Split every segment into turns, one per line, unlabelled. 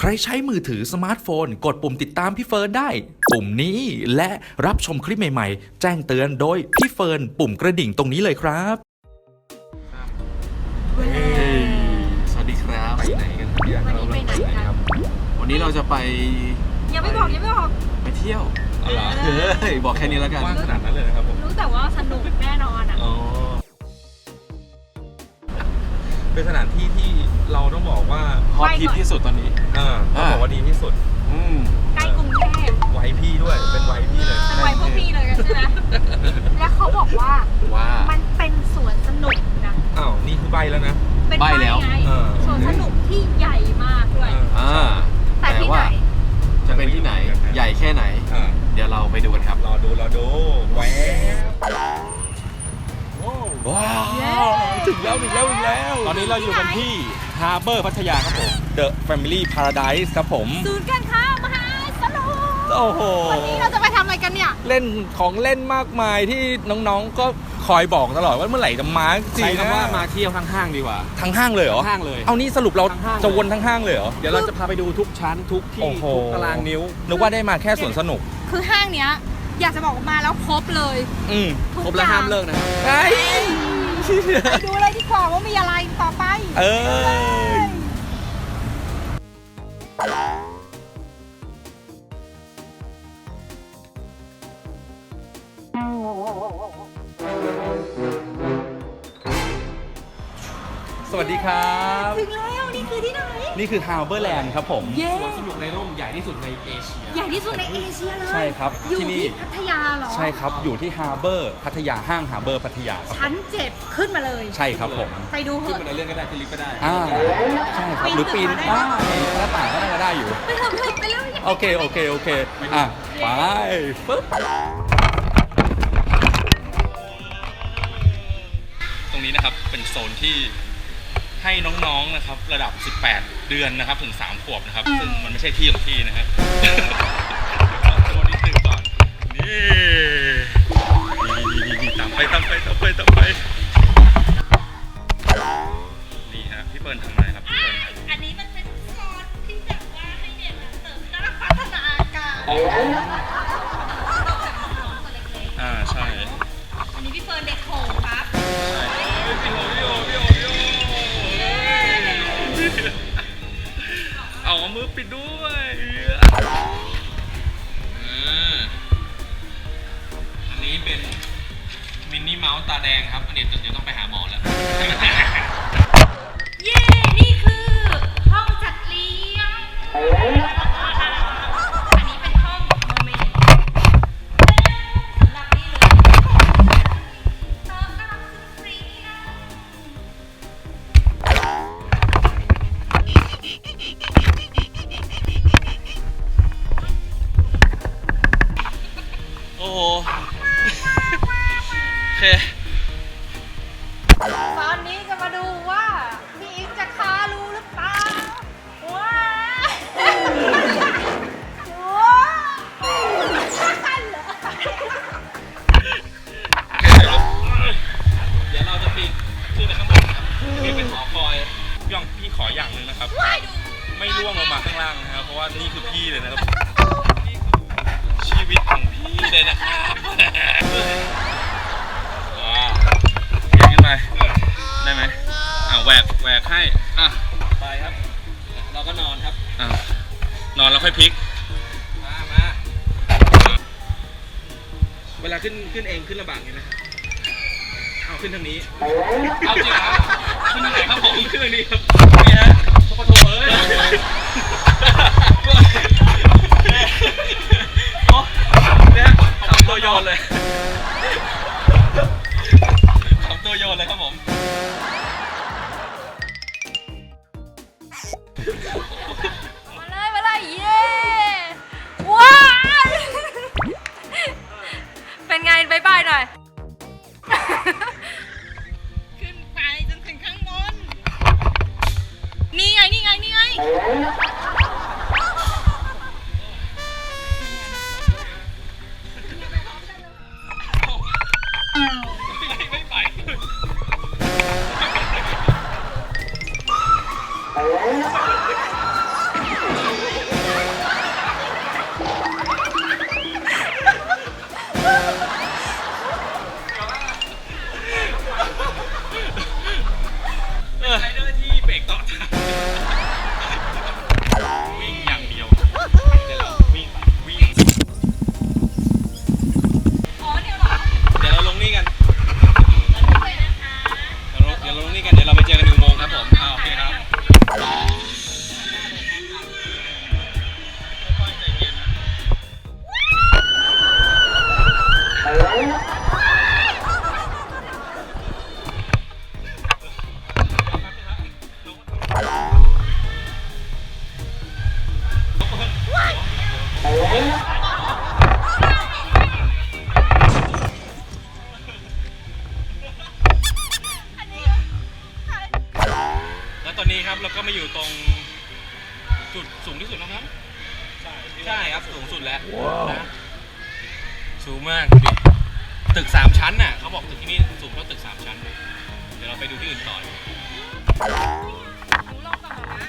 ใครใช้มือถือสมาร์ทโฟน กดปุ่มติดตามพี่เฟิร์นได้ ปุ่มนี้และรับชมคลิปใหม่ๆ แจ้งเตือนโดยพี่เฟิร์นปุ่มกระดิ่งตรงนี้เลยครับ
สวัสดีครับ
ไปไหนกันครับพี่อัน
วันนี้ไปไหนกัน
ครับ
วันนี้เราจะไป
ยังไม่บอกยังไม่บอก
ไปเที่ยว
เอาเหรอ
เฮ้ยบอกแค่นี้แล้วกัน
ว่างขนาดนั้นเลยนะครับผม
รู้แต่ว่าสนุกแน่นอนอะ
อ๋อเป็นสถานที่ที่เราต้องบอกว่า
ฮอตฮิตที่สุดตอนนี้
เออต้องบอกว่าดีที่สุด
อืม
ใกล้กรุงเทพ
ไว้พี่ด้วยเป็นไว้พี่เลย
เป็นวัยพวกพี่เลยใช่ไหมและเขาบอกว่า
ว่า
มันเป็นสวนสนุกนะ
อ้าวนี่คือใบแล้วนะ
เป็น
ใบ้แล้ว
ไง
เออ
สวนสนุกที่ใหญ่มากด้วย
เออ
อ่า
แต่ที่ไหน
จะเป็นที่ไหนใหญ่แค่ ไปดูกันครับ
รอดูรอดูแหวบ
ว้าว
เย้
ถึงแล้วถึงแล้วถึงแล้ว
ตอนนี้เราอยู่กันที่ฮาร์เบอร์พัทยาครับผม
The Family Paradise ครับผม
ศูนย์การค้ามหาสนุก
โอ้โห
วันนี้เราจะไปทำอะไรกันเนี่ย
เล่นของเล่นมากมายที่น้องๆก็ คอยบอกตลอดว่าเมื่อไหร่จะมาจริ
ใช้
งนะ
คำว่ามาเที่ยวทั้งห้างดีกว่า
ทั้งห้างเลยเหรอ
ทั้งห้างเลย
เอานี่สรุปเรา
ทั้งห้าง
จะวนทั้งห้างเลยเหรอ
เดี๋ยวเราจะพาไปดูทุกชั้นทุกที่
โอ้โห
ทุกตารางนิ้ว
นึกว่าได้มาแค่สวนสนุก
คือห้างเนี้ย อยากจะบอกว่ามาแล้วครบเลย
อืม
ทุก
ครบแล้ว
อย่ง
ห้ามเลิกนะ
ไอ้
ไปดูเลยดีกว่าว่ามีอะไรต่อไป
เออ วัสดีครับ
ถึงแล้วนี่คือที่ไหน
นี่คือ Harborland ครับผม
เย้
สวนสนุกในร่มใหญ่ที่สุดในเอเชีย
ใหญ่ที่สุดในเอเชียเลย
ใช่ครับ
อยู่
ที่นี่
ที่พัทยาเหรอ
ใช่ครับ อยู่ที่ Harbor พัทยาห้าง Harbor พัทยาครับ
ชั้นเจ็ดขึ้นมาเลย
ใช่ครับผม
ไปดูเห
ขึ้น
อะ
บันไดเลื่อนก็ได้ขึ้นลิฟต์ก็ได้
อ่าใช่ครับ หรือปีน
ปีนตึกมาได้
อ่าปีนหน้าต่างก็น่าจะได้อยู่
ไปเถอะเถอะไปเร็ว
โอเค โอเค โอเค อะ ไปปึ๊บ ตรงนี้นะครับเป็นโซนที่ ให้น้องๆนะครับ ระดับ 18 เดือนนะครับ ถึง 3 ขวบนะครับ ซึ่งมันไม่ใช่ที่ของพี่นะครับโซนนิดนึงก่อนนี่ ปิ
ดด้
วยอันนี้เป็นมินนี่เมาส์ตาแดงครับอันนี้เดี๋ยวต้องไปหาหมอแล้ว
เย้ นี่คือห้องจัดเลี้ยง อ้โห
โอเค
ตอนนี้จะมาดูว่าพี่อิงจะคารูหรือเปล่าว้าว้าวเหรอ
เดี๋ยวเราจะปีนขึ้นไปข้างบนครับนี่เป็นหอคอยพี่ยองพี่ขออย่างหนึ่งนะครับ
ว้ายดู
ไม่ร่วงลงมาข้างล่างนะครับ เพราะว่านี่คือพี่เลยนะครับนี่คือชี วิตของพี่เลยนะครับว้าวเขียนขึ้นไป ได้ไหมอ่าแหวกแหวกให้ อะ
ไปครับ เราก็นอนครับ
อะนอนแล้วค่อยพลิก
มามา
เวลาขึ้นขึ้นเองขึ้นลำบากไงไหมครับเอาขึ้นทางนี้
เอาจริงเหรอขึ้นยังไงครับผม
ขึ้นทางนี้ครับ
นี่ฮะ
ปะโถเอ้ย
หน่อย ขึ้นไปจนถึงข้างบน นี่ไง นี่ไง นี่ไง
ไม่ เบรกต่อทางวิ่ง
แล้ว
ตอนนี้ครับเราก็มาอยู่ตรงจุดสูงที่สุดนะครับ
ใช่ครับสูงสุดแล้ว
นะ
สูงมากดูดิตึกสามชั้นน่ะ
เขาบอกตึกที่นี่สูงกว่าตึกสามชั้นเลยเดี๋ยวเราไปดูที่อื่นต่อ
หนูลองก่อนนะ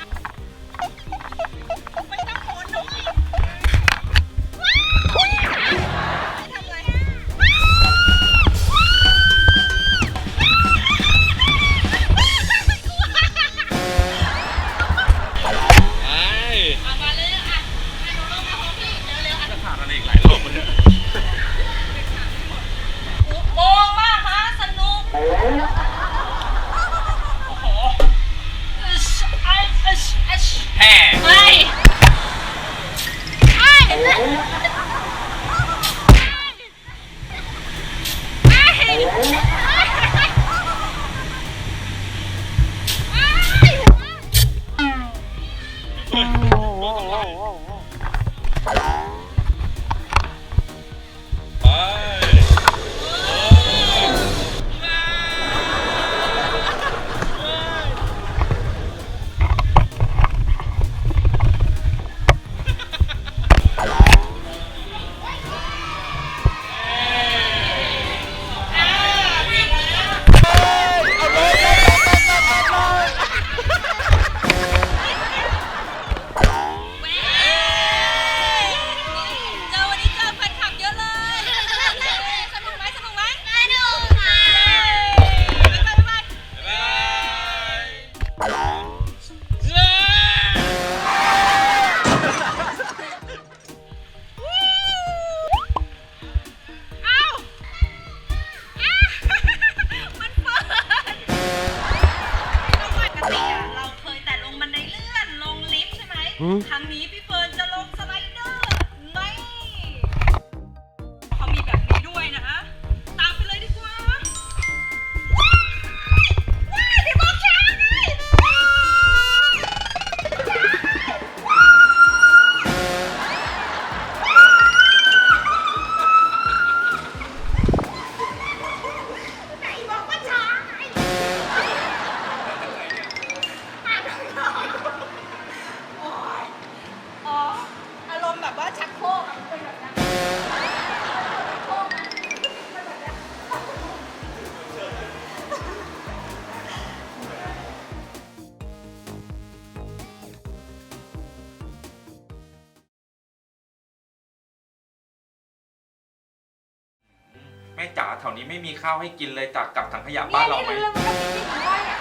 ม่
จ๋าแถวนี้ไม่มีข้าวให้กินเลยจากกับถังขยะ
นี่
บ้านเราไหม
นี่เรื่องมันก็มีที่ถึงว่าเนี่ย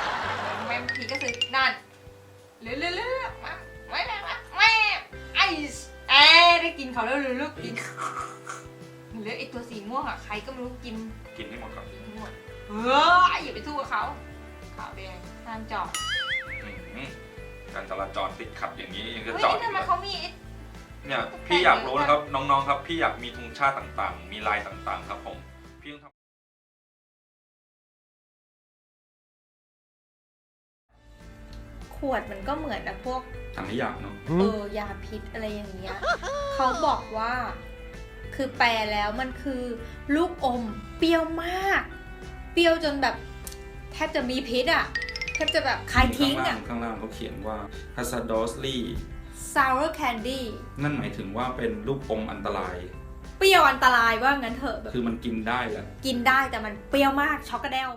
แม่ผีก็ซื้อนั่นเรื่อยๆเรื่อยๆมาไม่ไม่ไม่ไม่ไอ้เอ้ยได้กินเขาแล้วลึกๆกินเหลือไอ้ตัวสีม่วงอะใครก็ไม่รู้กิน
กินให้หมดก่อน
กินทั้งหมดเอออย่าไปสู้กับเขาขาวแดงห้ามจอด
อืมการจราจรติดขัดอย่างนี้ยังจะ
เฮ้ย
จอด
นี่
อี
ทำ
ก
ไม
เหรอ
เขามีไอ้
เนี่ยพี่อยากรู้นะครับน้องๆครับ พี่อยากมีธงชาติต่างๆ มีลายต่างๆ ครับผม
ขวดมันก็เหมือนนะพวก
ถังขยะเนาะ
เออยาพิษอะไรอย่างเงี้ยเขาบอกว่า คือแปลแล้วมันคือลูกอมเปรี้ยวมาก เปรี้ยวจนแบบ แทบจะมีพิษอะแทบจะแบบคายทิ้ง
ข้างล่า
อะ
งข้างล่างเขาเขียนว่า h a z a r d o s l y
sour candy
นั่นหมายถึงว่าเป็นลูกอมอันตราย
เปรี้ยวอันตรายว่างั้นเถอะแบบ
คือมันกินได้แหละ
กินได้แต่มันเปรี้ยวมากช็อกโกแลต